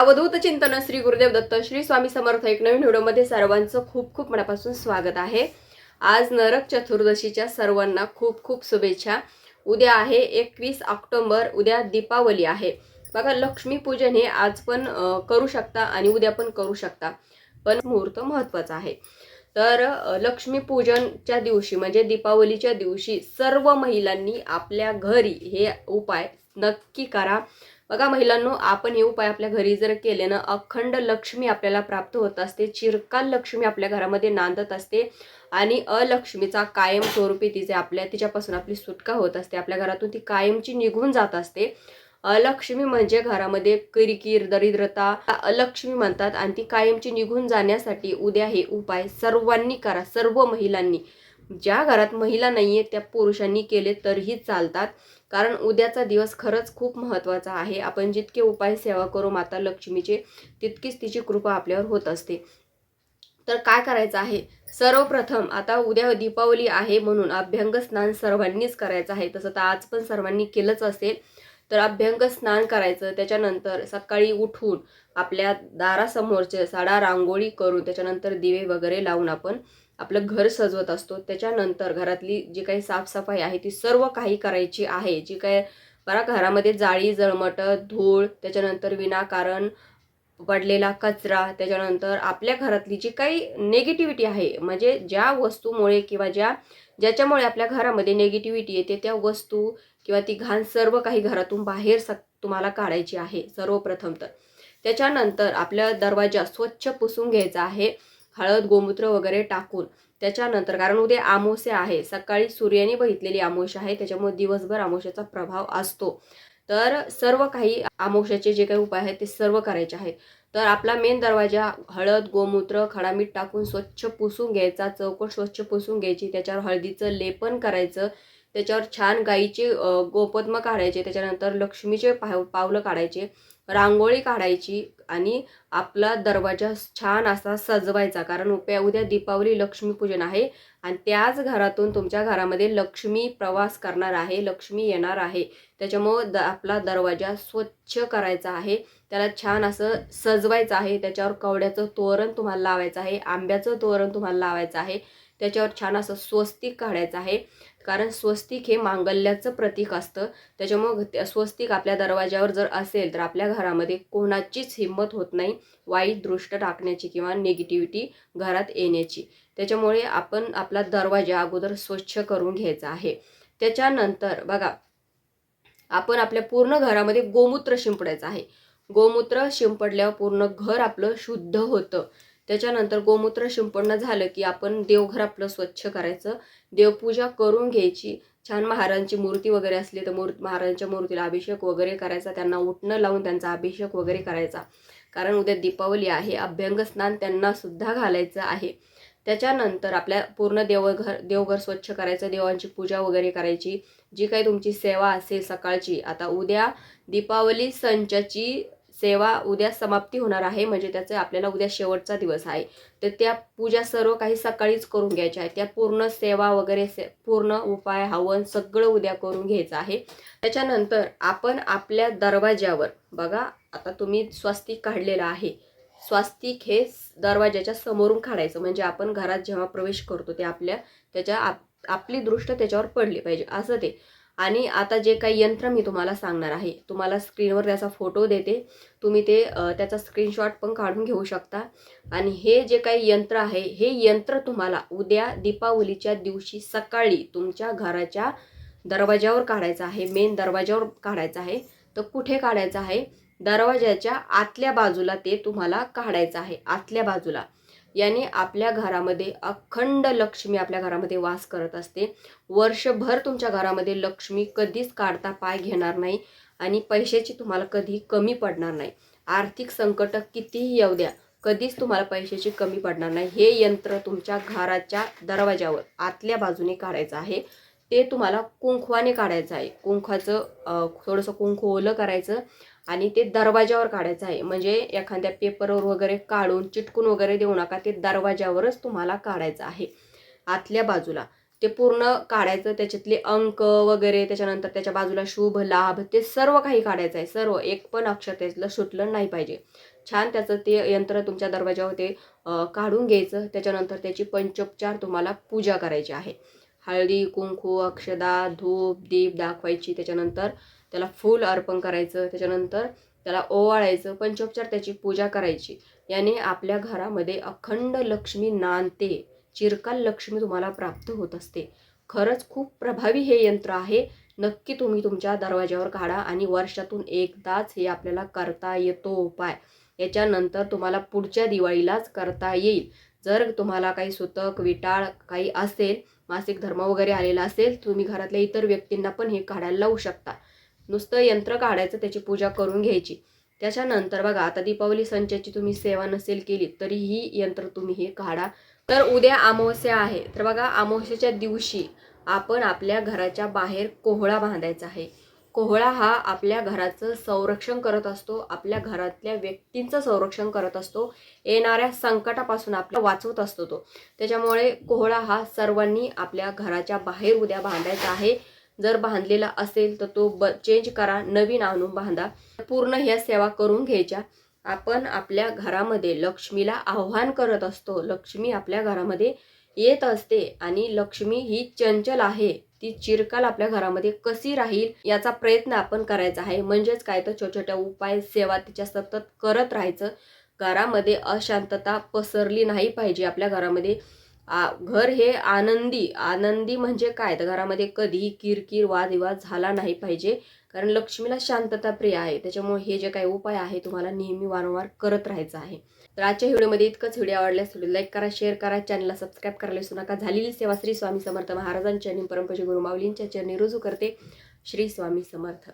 अवधूत चिंतन श्री गुरुदेव दत्त श्री स्वामी समर्थ एक नवीन व्हिडिओमध्ये सर्वांचं खूप खूप मनापासून स्वागत आहे. आज नरक चतुर्दशीच्या सर्वांना खूप खूप शुभेच्छा. उद्या आहे एकवीस ऑक्टोबर उद्या दीपावली आहे. बघा लक्ष्मीपूजन हे आज पण करू शकता आणि उद्या पण करू शकता. पण मुहूर्त महत्त्वाचा आहे. तर लक्ष्मीपूजनच्या दिवशी म्हणजे दीपावलीच्या दिवशी सर्व महिलांनी आपल्या घरी हे उपाय नक्की करा. बघा महिलांनो आपण हे उपाय आपल्या घरी जर केले ना अखंड लक्ष्मी आपल्याला प्राप्त होत असते चिरकाल लक्ष्मी आपल्या घरामध्ये नांदत असते आणि अलक्ष्मीचा कायम स्वरूपी तिचे आपल्या तिच्यापासून आपली सुटका होत असते आपल्या घरातून ती कायमची निघून जात असते. अलक्ष्मी म्हणजे घरामध्ये किरकिर दरिद्रता अलक्ष्मी म्हणतात आणि ती कायमची निघून जाण्यासाठी उद्या हे उपाय सर्वांनी करा सर्व महिलांनी. ज्या घरात महिला नाही आहे त्या पुरुषांनी केले तरीही चालतात. कारण उद्याचा दिवस खरंच खूप महत्त्वाचा आहे. आपण जितके उपाय सेवा करू माता लक्ष्मीचे तितकीच तिची कृपा आपल्यावर होत असते. तर काय करायचं आहे? सर्वप्रथम आता उद्या दीपावली आहे म्हणून अभ्यंग स्नान सर्वांनीच करायचं आहे. तसं तर आज पण सर्वांनी केलंच असेल. तर अभ्यंग स्नान करायचं त्याच्यानंतर सकाळी उठून आपल्या दारासमोरचे साडा रांगोळी करून त्याच्यानंतर दिवे वगैरे लावून आपण आपलं घर सजवत असतो. त्याच्यानंतर घरातली जी काही साफसफाई आहे ती सर्व काही करायची आहे. जी काय बरा घरामध्ये जाळी जळमट धूळ त्याच्यानंतर विनाकारण पडलेला कचरा त्याच्यानंतर आपल्या घरातली जी काही नेगेटिव्हिटी आहे म्हणजे ज्या वस्तूमुळे किंवा ज्या ज्याच्यामुळे आपल्या घरामध्ये नेगेटिव्हिटी येते त्या वस्तू किंवा ती घाण सर्व काही घरातून बाहेर स तुम्हाला काढायची आहे सर्वप्रथम तर. त्याच्यानंतर आपल्या दरवाजा स्वच्छ पुसून घ्यायचा आहे हळद गोमूत्र वगैरे टाकून. त्याच्यानंतर कारण उद्या आमोसे आहे सकाळी सूर्याने बघितलेली आमोश आहे त्याच्यामुळे दिवसभर आमोशाचा प्रभाव असतो. तर सर्व काही आमोशाचे जे काही उपाय आहेत ते सर्व करायचे आहेत. तर आपला मेन दरवाजा हळद गोमूत्र खडा मीठ टाकून स्वच्छ पुसून घ्यायचा चौकट स्वच्छ पुसून घ्यायची त्याच्यावर हळदीचं लेपन करायचं त्याच्यावर छान गाईचे गोपद्म काढायचे त्याच्यानंतर लक्ष्मीचे पाव पावलं काढायचे रांगोळी काढायची आणि आपला दरवाजा छान असा सजवायचा. कारण उप्या उद्या दीपावली लक्ष्मीपूजन आहे आणि त्याच घरातून तुमच्या घरामध्ये लक्ष्मी प्रवास करणार आहे लक्ष्मी येणार आहे. त्याच्यामुळं द आपला दरवाजा स्वच्छ करायचा आहे त्याला छान असं सजवायचं आहे त्याच्यावर कवड्याचं तोरण तुम्हाला लावायचं आहे आंब्याचं तोरण तुम्हाला लावायचं आहे. त्याच्यावर छान असं स्वस्तिक काढायचं आहे. कारण स्वस्तिक हे मांगल्याचं प्रतीक असतं. त्याच्यामुळं त्या स्वस्तिक आपल्या दरवाज्यावर जर असेल तर आपल्या घरामध्ये कोणाचीच हिंमत होत नाही वाईट दृष्ट टाकण्याची किंवा निगेटिव्हिटी घरात येण्याची. त्याच्यामुळे आपण आपला दरवाजा अगोदर स्वच्छ करून घ्यायचा आहे. त्याच्यानंतर बघा आपण आपल्या पूर्ण घरामध्ये गोमूत्र शिंपडायचं आहे. गोमूत्र शिंपडल्यावर पूर्ण घर आपलं शुद्ध होतं. त्याच्यानंतर गोमूत्र शिंपडणं झालं की आपण देवघर आपलं स्वच्छ करायचं. देवपूजा करून घ्यायची. छान महाराजांची मूर्ती वगैरे असली तर मूर् महाराजांच्या मूर्तीला अभिषेक वगैरे करायचा. त्यांना उठणं लावून त्यांचा अभिषेक वगैरे करायचा. कारण उद्या दीपावली आहे. अभ्यंग स्नान त्यांना सुद्धा घालायचं आहे. त्याच्यानंतर आपल्या पूर्ण देवघर देवघर स्वच्छ करायचं. देवांची पूजा वगैरे करायची. जी काही तुमची सेवा असेल सकाळची आता उद्या दीपावली संचाची सेवा उद्या समाप्ती होणार आहे. म्हणजे त्याचं आपल्याला उद्या शेवटचा दिवस आहे. तर त्या पूजा सर्व काही सकाळीच करून घ्यायच्या आहे त्या पूर्ण सेवा वगैरे से पूर्ण उपाय हवन सगळं उद्या करून घ्यायचं आहे. त्याच्यानंतर आपण आपल्या दरवाज्यावर बघा आता तुम्ही स्वस्तिक काढलेलं आहे. स्वास्तिक हे दरवाज्याच्या समोरून काढायचं. म्हणजे आपण घरात जेव्हा प्रवेश करतो ते आपल्या त्याच्या आप आपली दृष्ट त्याच्यावर पडली पाहिजे. असं ते. आणि आता जे काही यंत्र मी तुम्हाला सांगणार आहे तुम्हाला स्क्रीनवर त्याचा फोटो देते. तुम्ही ते त्याचा स्क्रीनशॉट पण काढून घेऊ शकता. आणि हे जे काही यंत्र आहे हे यंत्र तुम्हाला उद्या दीपावलीच्या दिवशी सकाळी तुमच्या घराच्या दरवाज्यावर काढायचं आहे मेन दरवाज्यावर काढायचं आहे. तर कुठे काढायचं आहे? दरवाज्याच्या आतल्या बाजूला ते तुम्हाला काढायचं आहे आतल्या बाजूला. याने आपल्या घरामध्ये अखंड लक्ष्मी आपल्या घरामध्ये वास करत असते. वर्षभर तुमच्या घरामध्ये लक्ष्मी कधीच काढता पाय घेणार नाही आणि पैशाची तुम्हाला कधी कमी पडणार नाही. आर्थिक संकट कितीही येऊ द्या कधीच तुम्हाला पैशाची कमी पडणार नाही. हे यंत्र तुमच्या घराच्या दरवाजावर आतल्या बाजूने काढायचं आहे. ते तुम्हाला कुंकवाने काढायचं आहे. कुंखाचं थोडंसं कुंखू ओलं करायचं. आणि ते दरवाजावर काढायचं आहे. म्हणजे एखाद्या पेपरवर वगैरे काढून चिटकून वगैरे देऊ नका. ते दरवाजावरच तुम्हाला काढायचं आहे. आतल्या बाजूला. ते पूर्ण काढायचं. त्याच्यातले अंक वगैरे त्याच्यानंतर त्याच्या बाजूला शुभ लाभ ते सर्व काही काढायचं आहे. सर्व. एक पण अक्षर त्यातलं सुटलं नाही पाहिजे. छान त्याचं ते यंत्र तुमच्या दरवाजावर ते काढून घ्यायचं. त्याच्यानंतर त्याची पंचोपचार तुम्हाला पूजा करायची आहे. हळदी कुंकू अक्षदा धूप दीप दाखवायची. त्याच्यानंतर त्याला फूल अर्पण करायचं त्याच्यानंतर त्याला ओवाळायचं पंचोपचार त्याची पूजा करायची. याने आपल्या घरामध्ये अखंड लक्ष्मी नांदते. चिरकाल लक्ष्मी तुम्हाला प्राप्त होत असते. खरंच खूप प्रभावी हे यंत्र आहे. नक्की तुम्ही तुमच्या दरवाज्यावर काढा आणि वर्षातून एकदाच हे आपल्याला करता येतो उपाय याच्यानंतर तुम्हाला पुढच्या दिवाळीलाच करता येईल. जर तुम्हाला काही सुतक विटाळ काही असेल मासिक धर्म वगैरे आलेला असेल तुम्ही घरातल्या इतर व्यक्तींना पण हे काढायला लावू शकता. नुसतं यंत्र काढायचं त्याची पूजा करून घ्यायची. त्याच्यानंतर बघा आता दीपावली संचाची तुम्ही सेवा नसेल केली तरी ही यंत्र तुम्ही हे काढा. तर उद्या अमावस्या आहे. तर बघा अमावस्याच्या दिवशी आपण आपल्या घराच्या बाहेर कोहळा बांधायचा आहे. कोहळा हा आपल्या घराचं संरक्षण करत असतो आपल्या घरातल्या व्यक्तींचं संरक्षण करत असतो येणाऱ्या संकटापासून आपल्या वाचवत असतो तो. त्याच्यामुळे कोहळा हा सर्वांनी आपल्या घराच्या बाहेर उद्या बांधायचा आहे. जर बांधलेला असेल तर तो ब चेंज करा नवीन आणून बांधा. पूर्ण ह्या सेवा करून घ्यायच्या. आपण आपल्या घरामध्ये लक्ष्मीला आव्हान करत असतो. लक्ष्मी आपल्या घरामध्ये येत असते आणि लक्ष्मी ही चंचल आहे. ती चिरकाल आपल्या घरामध्ये कशी राहील याचा प्रयत्न आपण करायचा आहे. म्हणजेच काय तर छोट्या छोट्या उपाय सेवा तिच्या सतत करत राहायचं. घरामध्ये अशांतता पसरली नाही पाहिजे. आपल्या घरामध्ये आ घर हे आनंदी आनंदी म्हणजे काय? तर घरामध्ये कधी किरकिर वादविवाद झाला नाही पाहिजे. कारण लक्ष्मीला शांतता प्रिय आहे. त्याच्यामुळे हे जे काही उपाय आहे तुम्हाला नेहमी वारंवार करत राहायचं आहे. तर आजच्या व्हिडिओमध्ये इतकंच. व्हिडिओ आवडल्यास व्हिडिओ लाईक करा शेअर करा चॅनलला सबस्क्राईब करायला विसरू नका. झालेली सेवा श्री स्वामी समर्थ महाराजांच्या आणि परमपूज्य गुरु माऊलींच्या चरणी रुजू करते. श्री स्वामी समर्थ.